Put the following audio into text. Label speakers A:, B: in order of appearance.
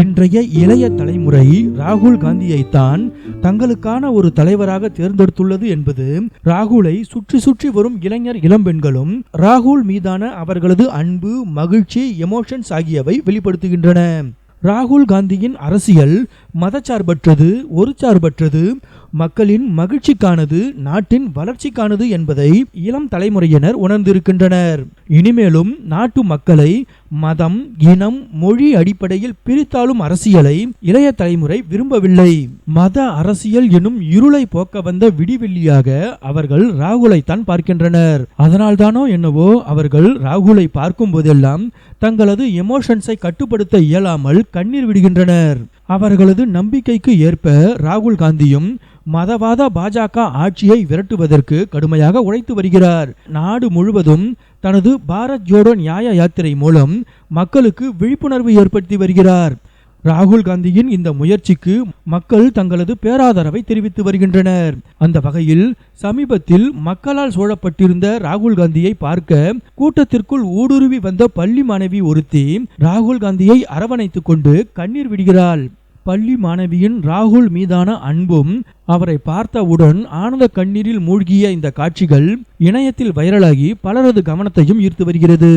A: இன்றைய இளைய தலைமுறை ராகுல் காந்தியை தான் தங்களுக்கான ஒரு தலைவராக தேர்ந்தெடுத்துள்ளது என்பது ராகுலை சுற்றி சுற்றி வரும் இளைஞர் இளம்பெண்களும் ராகுல் மீதான அவர்களது அன்பு மகிழ்ச்சி எமோஷன்ஸ் ஆகியவை வெளிப்படுத்துகின்றன. ராகுல் காந்தியின் அரசியல் மதச்சார்பற்றது ஒரு சார்பற்றது மக்களின் மகிழ்ச்சிக்கானது நாட்டின் வளர்ச்சிக்கானது என்பதை இளம் தலைமுறையினர் உணர்ந்திருக்கின்றனர். இனிமேலும் நாட்டு மக்களை மதம் இனம் மொழி அடிப்படையில் பிரித்தாளும் அரசியலை இளைய தலைமுறை விரும்பவில்லை. மத அரசியல் எனும் இருளை போக்க வந்த விடிவெள்ளியாக அவர்கள் ராகுலைத்தான் பார்க்கின்றனர். அதனால்தானோ என்னவோ அவர்கள் ராகுலை பார்க்கும் போதெல்லாம் தங்களது எமோஷன்ஸை கட்டுப்படுத்த இயலாமல் கண்ணீர் விடுகின்றனர். அவர்களது நம்பிக்கைக்கு ஏற்ப ராகுல் காந்தியும் மதவாத பாஜக ஆட்சியை விரட்டுவதற்கு கடுமையாக உழைத்து வருகிறார். நாடு முழுவதும் தனது பாரத் ஜோடோ நியாய யாத்திரை மூலம் மக்களுக்கு விழிப்புணர்வு ஏற்படுத்தி வருகிறார். ராகுல் காந்தியின் இந்த முயற்சிக்கு மக்கள் தங்களது பேராதரவை தெரிவித்து வருகின்றனர். அந்த வகையில் சமீபத்தில் மக்களால் சூழப்பட்டிருந்த ராகுல் காந்தியை பார்க்க கூட்டத்திற்குள் ஊடுருவி வந்த பள்ளி மாணவி ஒருத்தி ராகுல் காந்தியை அரவணைத்துக் கொண்டு கண்ணீர் விடுகிறாள். பள்ளி மாணவியின் ராகுல் மீதான அன்பும் அவரை பார்த்தவுடன் ஆனந்த கண்ணீரில் மூழ்கிய இந்த காட்சிகள் இணையத்தில் வைரலாகி பலரது கவனத்தையும் ஈர்த்து வருகிறது.